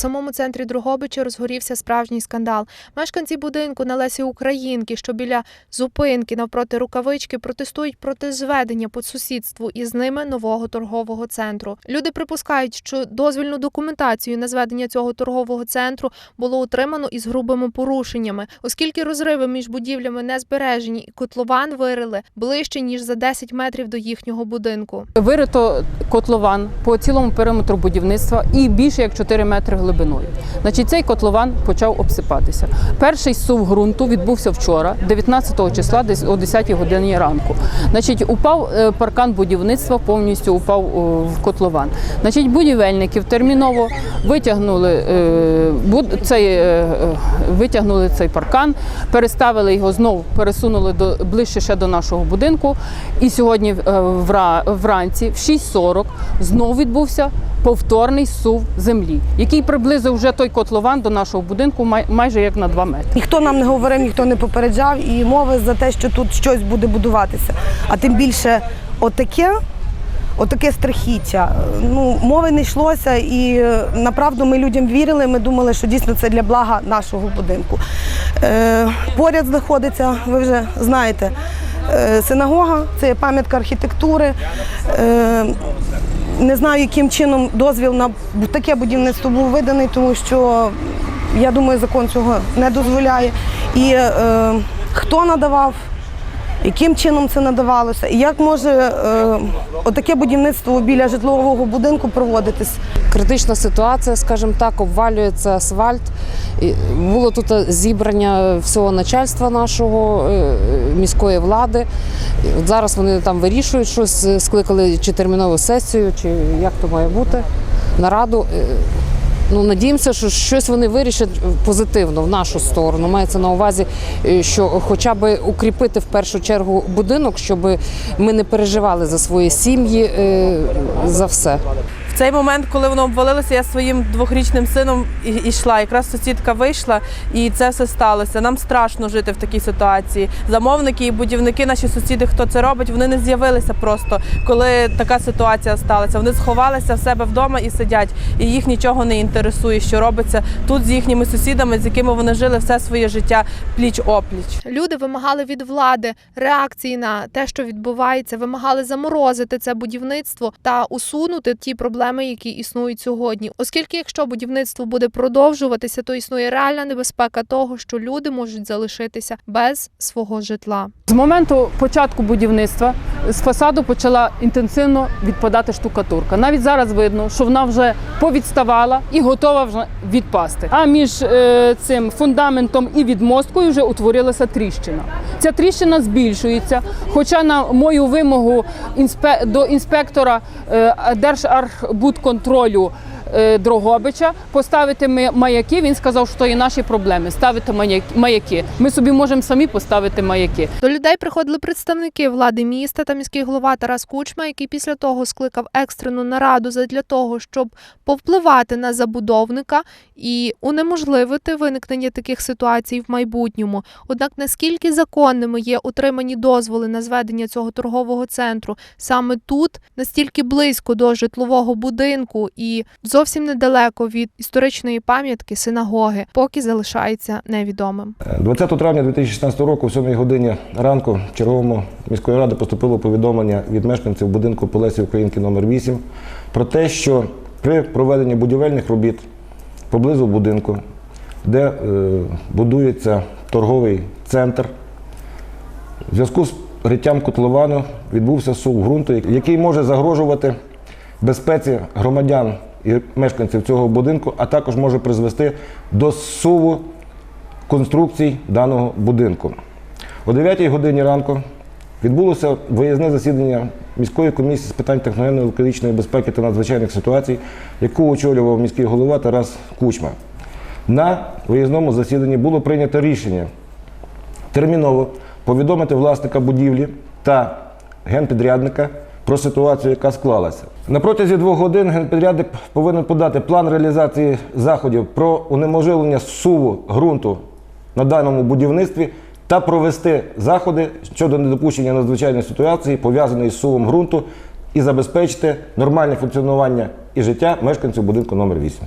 самому центрі Дрогобича розгорівся справжній скандал. Мешканці будинку на Лесі Українки, що біля зупинки навпроти рукавички, протестують проти зведення по сусідству із ними нового торгового центру. Люди припускають, що дозвільну документацію на зведення цього торгового центру було утримано із грубими порушеннями, оскільки розриви між будівлями не збережені, і котлован вирили ближче ніж за 10 метрів до їхнього будинку. Вирито котлован по цілому периметру будівництва і більше як 4 метри глибиною. Значить, цей котлован почав обсипатися. Перший сув ґрунту відбувся вчора, 19 числа, десь о 10 годині ранку. Значить, упав е, паркан будівництва, повністю упав в котлован. Значить, будівельників терміново витягнули е, цей, е, е, витягнули цей паркан, переставили його знов, пересунули до ближче ще до нашого будинку. І сьогодні е, вранці, в 6.40, знов відбувся повторний сув землі, який приблизив вже той котлован до нашого будинку майже як на 2 метри. Ніхто нам не говорив, ніхто не попереджав і мови за те, що тут щось буде будуватися. А тим більше отаке, отаке страхіття. Ну, мови не йшлося, і направду ми людям вірили. Ми думали, що дійсно це для блага нашого будинку. Е, поряд знаходиться, ви вже знаєте, е, синагога, це пам'ятка архітектури. Е, не знаю, яким чином дозвіл на таке будівництво був виданий, тому що я думаю, закон цього не дозволяє. І е, хто надавав, яким чином це надавалося, і як може е, отаке будівництво біля житлового будинку проводитись? критична ситуація, скажімо так, обвалюється асфальт. Було тут зібрання всього начальства нашого е, міської влади. Зараз вони там вирішують щось, е, скликали чи термінову сесію, чи як то має бути, нараду. Е, Ну, надіємося, що щось вони вирішать позитивно в нашу сторону. Мається на увазі, е, що хоча б укріпити в першу чергу будинок, щоб ми не переживали за свої сім'ї, за все. Цей момент, коли воно обвалилося, я своїм двохрічним сином йшла. Якраз сусідка вийшла, і це все сталося. Нам страшно жити в такій ситуації. Замовники і будівники, наші сусіди, хто це робить, вони не з'явилися просто, коли така ситуація сталася. Вони сховалися в себе вдома і сидять, і їх нічого не інтересує, що робиться тут з їхніми сусідами, з якими вони жили все своє життя пліч опліч. Люди вимагали від влади реакції на те, що відбувається, вимагали заморозити це будівництво та усунути ті проблеми, які існують сьогодні. Оскільки, якщо будівництво буде продовжуватися, то існує реальна небезпека того, що люди можуть залишитися без свого житла. З моменту початку будівництва з фасаду почала інтенсивно відпадати штукатурка. Навіть зараз видно, що вона вже повідставала і готова вже відпасти. А між е, цим фундаментом і відмосткою вже утворилася тріщина. Ця тріщина збільшується. Хоча на мою вимогу інспе... до інспектора е, Держархбудконтролю Дрогобича поставити маяки. Він сказав, що є наші проблеми. Ставити маяк- маяки. Ми собі можемо самі поставити маяки. До людей приходили представники влади міста та міський голова Тарас Кучма, який після того скликав екстрену нараду для того, щоб повпливати на забудовника і унеможливити виникнення таких ситуацій в майбутньому. Однак наскільки законними є отримані дозволи на зведення цього торгового центру саме тут, настільки близько до житлового будинку і зовсім недалеко від історичної пам'ятки синагоги, поки залишається невідомим. 20 травня 2016 року, о 7 годині ранку, черговому міської ради поступило повідомлення від мешканців будинку по Лесі Українки номер 8 про те, що при проведенні будівельних робіт поблизу будинку, де е, будується торговий центр, в зв'язку з риттям котловану відбувся сув ґрунту, який може загрожувати безпеці громадян і мешканців цього будинку, а також може призвести до суву конструкцій даного будинку. О 9 годині ранку відбулося виїзне засідання міської комісії з питань техногенної екологічної безпеки та надзвичайних ситуацій, яку очолював міський голова Тарас Кучма. На виїзному засіданні було прийнято рішення терміново повідомити власника будівлі та генпідрядника про ситуацію, яка склалася. На протязі двох годин генпідрядник повинен подати план реалізації заходів про унеможливлення суву ґрунту на даному будівництві та провести заходи щодо недопущення надзвичайної ситуації, пов'язаної з сувом ґрунту, і забезпечити нормальне функціонування і життя мешканців будинку номер 8